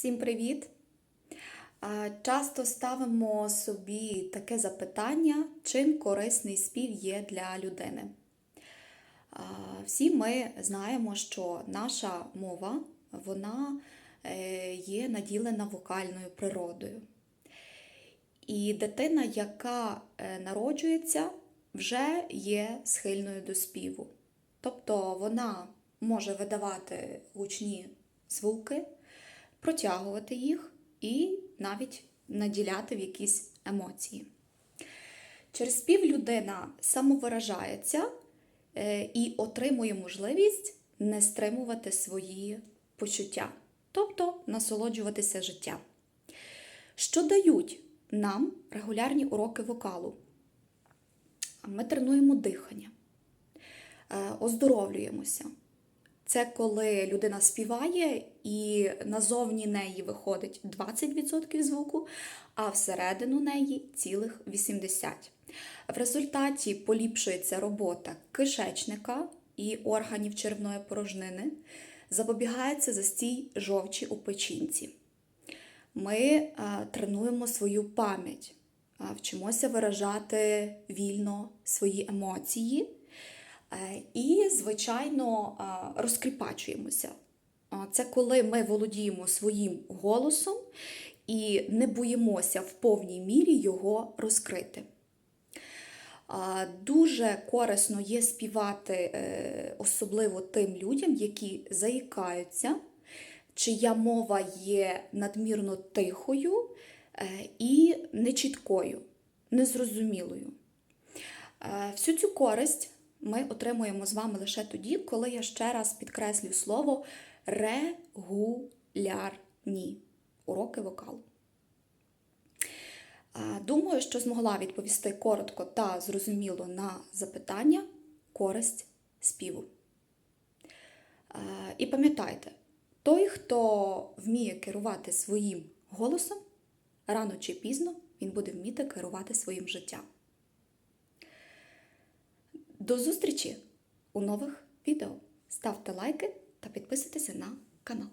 Всім привіт! Часто ставимо собі таке запитання, чим корисний спів є для людини. Всі ми знаємо, що наша мова вона е, є наділена вокальною природою. І дитина, яка е, народжується, вже є схильною до співу. Тобто вона може видавати гучні звуки, протягувати їх і навіть наділяти в якісь емоції. Через спів людина самовиражається е, і отримує можливість не стримувати свої почуття, тобто насолоджуватися життям. Що дають нам регулярні уроки вокалу? Ми тренуємо дихання, е, оздоровлюємося. Це коли людина співає і назовні неї виходить 20% звуку, а всередину неї цілих 80%. В результаті поліпшується робота кишечника і органів червної порожнини, запобігається застій жовчі у печінці. Ми а, тренуємо свою пам'ять, вчимося виражати вільно свої емоції. Е, І, звичайно, розкріпачуємося. Це коли ми володіємо своїм голосом і не боїмося в повній мірі його розкрити. Дуже корисно є співати, е, особливо тим людям, які заїкаються, чия мова є надмірно тихою е, і нечіткою, незрозумілою. Е, Всю цю користь ми отримуємо з вами лише тоді, коли я ще раз підкреслю слово регулярні уроки вокалу. Думаю, що змогла відповісти коротко та зрозуміло на запитання користь співу. І пам'ятайте, той, хто вміє керувати своїм голосом, рано чи пізно він буде вміти керувати своїм життям. До зустрічі у нових відео. Ставте лайки та підписуйтеся на канал.